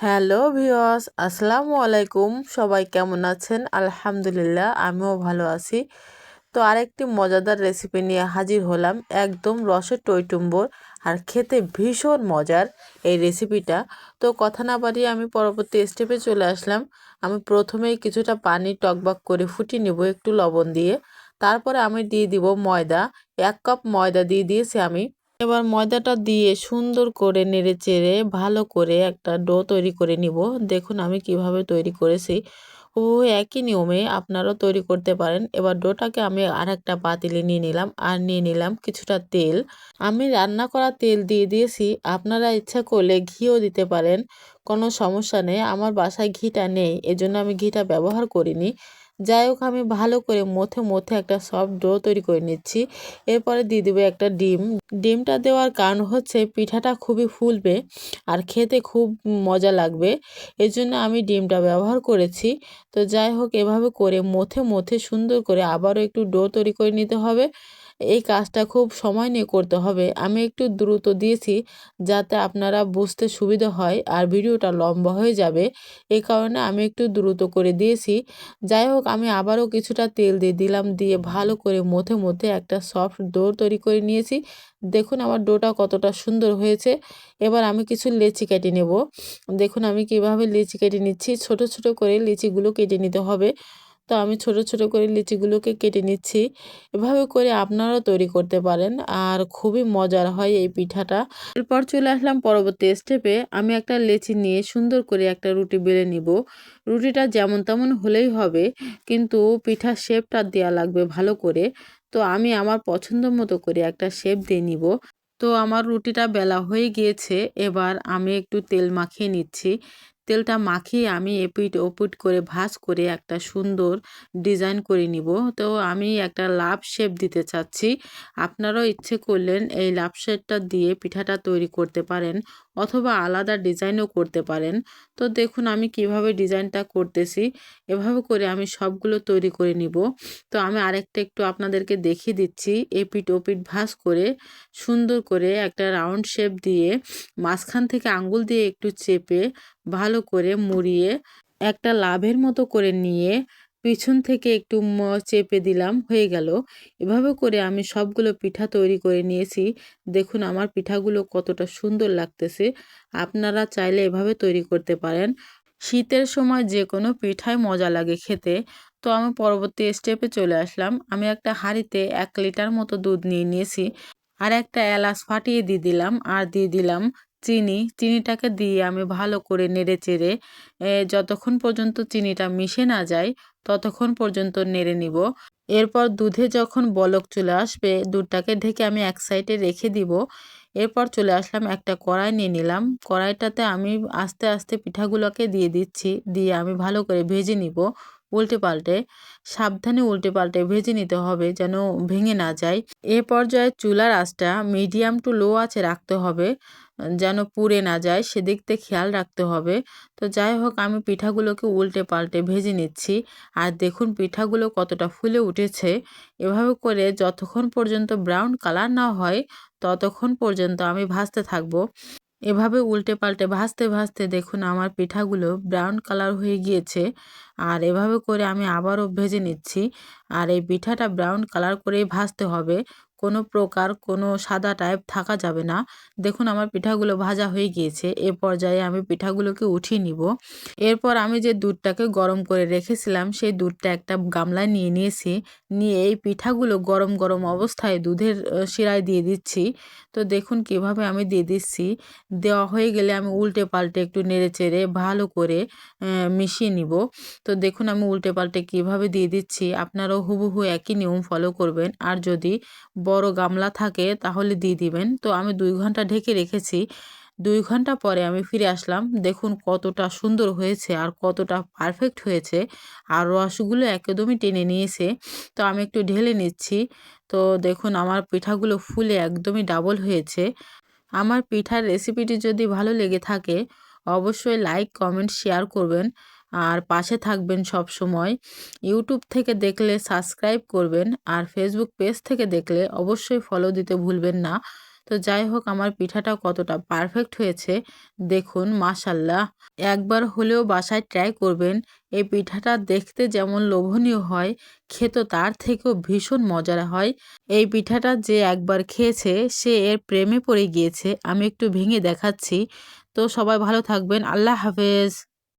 Hello ভিওয়াস আসসালামু আলাইকুম। সবাই কেমন আছেন? আলহামদুলিল্লাহ, আমিও ভালো আছি। তো আরেকটি মজাদার রেসিপি নিয়ে হাজির হলাম, একদম রসের টইটুম্বর, আর খেতে ভীষণ মজার এই রেসিপিটা তো কথা না বাড়িয়ে আমি পরবর্তী স্টেপে চলে আসলাম। আমি প্রথমেই কিছুটা পানি টকবাক করে ফুটিয়ে নেব একটু লবণ দিয়ে। তারপরে আমি দিয়ে দিব ময়দা, এক কাপ ময়দা দিয়ে দিয়েছি আমি। এবার ময়দাটা দিয়ে সুন্দর করে নেড়ে চেড়ে ভালো করে একটা ডো তৈরি করে নিব। দেখুন আমি কীভাবে তৈরি করেছি। ও একই নিয়মে আপনারাও তৈরি করতে পারেন। এবার ডোটাকে আমি আর একটা পাতিলে নিয়ে নিলাম আর নিয়ে নিলাম কিছুটা তেল। আমি রান্না করা তেল দিয়ে দিয়েছি। আপনারা ইচ্ছা করলে ঘিও দিতে পারেন। কোনো সমস্যা নেই। আমার বাসায় ঘিটা নেই। এজন্য আমি ঘিটা ব্যবহার করিনি। যাই হোক, আমি ভালো করে মথে মথে একটা সফট ডো তৈরি করে নিচ্ছি। এরপরে দিয়ে দেবো একটা ডিম। ডিমটা দেওয়ার কারণ হচ্ছে পিঠাটা খুবই ফুলবে আর খেতে খুব মজা লাগবে। এই জন্য আমি ডিমটা ব্যবহার করেছি। তো যাই হোক, এভাবে করে মথে মথে সুন্দর করে আবারও একটু ডো তৈরি করে নিতে হবে। এই কাজটা খুব সময় নিয়ে করতে হবে। আমি একটু দ্রুত দিয়েছি যাতে আপনারা বুঝতে সুবিধা হয় আর ভিডিওটা লম্বা হয়ে যাবে। এই কারণে আমি একটু দ্রুত করে দিয়েছি। যাই হোক, আমি আবারও কিছুটা তেল দিয়ে দিলাম, দিয়ে ভালো করে মথে মথে একটা সফট ডো তৈরি করে নিয়েছি। দেখুন আমার ডোটা কতটা সুন্দর হয়েছে। এবার আমি কিছু লেচি কেটে নেব। দেখুন আমি কীভাবে লিচি কেটে নিচ্ছি। ছোট ছোট করে লিচিগুলো কেটে নিতে হবে। তো আমি ছোট ছোট করে লিচিগুলোকে কেটে নিচ্ছি। এভাবে করে আপনারাও তৈরি করতে পারেন। আর খুবই মজার হয় এই পিঠাটা। এরপর চলে আসলাম পরবর্তী স্টেপে আমি একটা লেচি নিয়ে সুন্দর করে একটা রুটি বেলে নিব। রুটিটা যেমন তেমন হলেই হবে, কিন্তু পিঠার শেপটা দেওয়া লাগবে ভালো করে। তো আমি আমার পছন্দ মতো করে একটা শেপ দিয়ে নিব। তো আমার রুটিটা বেলা হয়ে গিয়েছে। এবার আমি একটু তেল মাখিয়ে নিচ্ছি। তেলটা মাখিয়ে আমি এপিট ওপিট করে ভাজ করে একটা সুন্দর ডিজাইন করে নিব। তো আমি একটা লাভ শেপ দিতে চাচ্ছি। আপনারাও ইচ্ছে করলেন এই লাভ শেপটা দিয়ে পিঠাটা তৈরি করতে পারেন অথবা আলাদা ডিজাইনও করতে পারেন। তো দেখুন আমি কীভাবে ডিজাইনটা করতেছি, এভাবে করে আমি সবগুলো তৈরি করে নিব। তো আমি আরেকটা একটু আপনাদেরকে দেখিয়ে দিচ্ছি। এপিট ওপিট ভাজ করে সুন্দর করে একটা রাউন্ড শেপ দিয়ে মাঝখান থেকে আঙ্গুল দিয়ে একটু চেপে ভালো করে মুড়িয়ে একটা লাভের মতো করে নিয়ে পিছন থেকে একটু চেপে দিলাম, হয়ে গেল। এভাবে করে আমি সবগুলো পিঠা তৈরি করে নিয়েছি। দেখুন আমার পিঠাগুলো কতটা সুন্দর লাগতেছে। আপনারা চাইলে এভাবে তৈরি করতে পারেন। শীতের সময় যে কোনো পিঠাই মজা লাগে খেতে। তো আমি পরবর্তী স্টেপে চলে আসলাম। আমি একটা হাঁড়িতে এক লিটার মতো দুধ নিয়ে নিয়েছি। আর একটা এলাচ ফাটিয়ে দিয়ে দিলাম। আর দিয়ে দিলাম চিনি, চিনিটাকে দিয়ে আমি ভালো করে নেড়ে চেড়ে যতক্ষণ পর্যন্ত চিনিটা মিশে না যায়, ততক্ষণ পর্যন্ত নেড়ে নিব। এরপর দুধে যখন বলক চলে আসবে, দুধটাকে ঢেকে আমি এক সাইডে রেখে দিব। এরপর চলে আসলাম একটা কড়াই নিয়ে নিলাম। কড়াইটাতে আমি আস্তে আস্তে পিঠাগুলোকে দিয়ে দিচ্ছি, দিয়ে আমি ভালো করে ভেজে নিব উল্টে পাল্টে। সাবধানে উল্টে পাল্টে ভেজে নিতে হবে যেন ভেঙে না যায়। এ পর্যায়ে চুলার আঁচটা মিডিয়াম টু লো আছে রাখতে হবে। যেন পুড়ে না যায় সেদিক থেকে খেয়াল রাখতে হবে। তো যাই হোক, আমি পিঠাগুলোকে উল্টে পাল্টে ভেজে নিচ্ছি। আর দেখুন, পিঠাগুলো কতটা ফুলে উঠেছে। এভাবে করে যতক্ষণ পর্যন্ত ব্রাউন কালার না হয়, ততক্ষণ পর্যন্ত আমি ভাজতে থাকব। এভাবে উল্টে পাল্টে ভাজতে ভাজতে দেখুন, আমার পিঠাগুলো ব্রাউন কালার হয়ে গিয়েছে। আর এভাবে করে আমি আবারও ভেজে নিচ্ছি। আর এই পিঠাটা ব্রাউন কালার করেই ভাজতে হবে। কোনো প্রকার কোনো সাদা টাইপ থাকা যাবে না। দেখুন আমার পিঠাগুলো ভাজা হয়ে গিয়েছে। এ পর্যায়ে আমি পিঠাগুলোকে উঠিয়ে নিব। এরপর আমি যে দুধটাকে গরম করে রেখেছিলাম, সেই দুধটা একটা গামলায় নিয়ে নিয়েছি। নিয়ে এই পিঠাগুলো গরম গরম অবস্থায় দুধের শিরায় দিয়ে দিচ্ছি। তো দেখুন কীভাবে আমি দিয়ে দিচ্ছি। দেওয়া হয়ে গেলে আমি উল্টে পাল্টে একটু নেড়ে চেড়ে ভালো করে মিশিয়ে নিব। তো দেখুন আমি উল্টে পাল্টে কীভাবে দিয়ে দিচ্ছি। আপনারাও হুবহু একই নিয়ম ফলো করবেন। আর যদি বড় গামলা থাকে তাহলে দিয়ে দিবেন। তো আমি দুই ঘণ্টা ঢেকে রেখেছি। দুই ঘণ্টা পরে আমি ফিরে আসলাম। দেখুন কতটা সুন্দর হয়েছে আর কতটা পারফেক্ট হয়েছে। আর রসগুলো একদমই টেনে নিয়েছে। তো আমি একটু ঢেলে নিচ্ছি। তো দেখুন আমার পিঠাগুলো ফুলে একদমই ডাবল হয়েছে। আমার পিঠার রেসিপিটি যদি ভালো লেগে থাকে, অবশ্যই লাইক কমেন্ট শেয়ার করবেন। আর পাশে থাকবেন সব সময়। ইউটিউব থেকে দেখলে সাবস্ক্রাইব করবেন আর ফেসবুক পেজ থেকে দেখলে অবশ্যই ফলো দিতে ভুলবেন না। তো যাই হোক, আমার পিঠাটা কতটা পারফেক্ট হয়েছে, দেখুন, মাশাল্লাহ। একবার হলেও বাসায় ট্রাই করবেন, এই পিঠাটা দেখতে যেমন লোভনীয় হয়, খেতে তার থেকেও ভীষণ মজার হয়। এই পিঠাটা যে একবার খেয়েছে, সে এর প্রেমে পড়ে গিয়েছে, আমি একটু ভেঙে দেখাচ্ছি। তো সবাই ভালো থাকবেন, আল্লাহ হাফেজ।